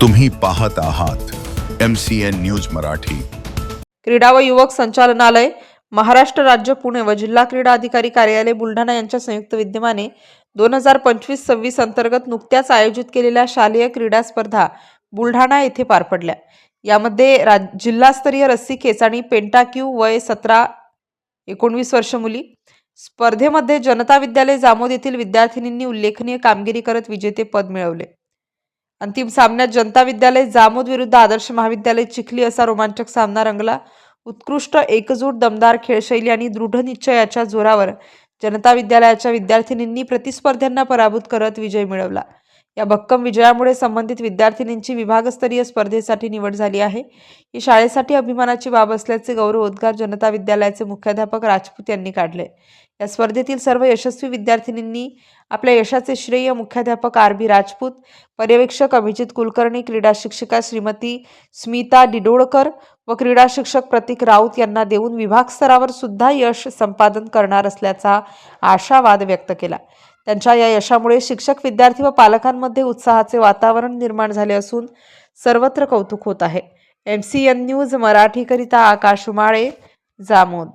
तुम्ही पाहत आहात M C N news Marathi. क्रीडा व युवक संचालनालय महाराष्ट्र राज्य पुणे व जिल्हा क्रीडा अधिकारी कार्यालय बुलढाणा यांच्या संयुक्त विद्यमाने दोन हजार पंचवीस सव्वीस अंतर्गत नुकत्याच आयोजित केलेल्या शालेय क्रीडा स्पर्धा बुलढाणा येथे पार पडल्या. यामध्ये राज जिल्हास्तरीय रस्सी खेच आणि पेंटाक्यू वय सतरा एकोणवीस वर्ष मुली. स्पर्धेमध्ये जनता विद्यालय जामोद येथील विद्यार्थिनींनी उल्लेखनीय कामगिरी करत विजेते पद मिळवले. अंतिम सामन्यात जनता विद्यालय जामोद विरुद्ध आदर्श महाविद्यालय चिखली असा रोमांचक सामना रंगला. उत्कृष्ट एकजूट दमदार खेळशैली आणि दृढ निश्चयाच्या जोरावर जनता विद्यालयाच्या विद्यार्थिनींनी प्रतिस्पर्ध्यांना पराभूत करत विजय मिळवला. या भक्कम विजयामुळे संबंधित विद्यार्थिनींची विभागस्तरीय स्पर्धेसाठी निवड झाली आहे. ही शाळेसाठी अभिमानाची बाब असल्याचे गौरवोद्गार जनता विद्यालयाचे मुख्याध्यापक राजपूत यांनी काढले. या स्पर्धेतील सर्व यशस्वी विद्यार्थिनींनी आपल्या यशाचे श्रेय मुख्याध्यापक आर बी राजपूत पर्यवेक्षक अभिजित कुलकर्णी क्रीडा शिक्षिका श्रीमती स्मिता डिडोळकर व क्रीडा शिक्षक प्रतीक राऊत यांना देऊन विभाग स्तरावर सुद्धा यश संपादन करणार असल्याचा आशावाद व्यक्त केला. त्यांच्या या यशामुळे शिक्षक विद्यार्थी व पालकांमध्ये उत्साहाचे वातावरण निर्माण झाले असून सर्वत्र कौतुक होत आहे. एम सी एन न्यूज मराठीकरिता आकाश माळे जामोद.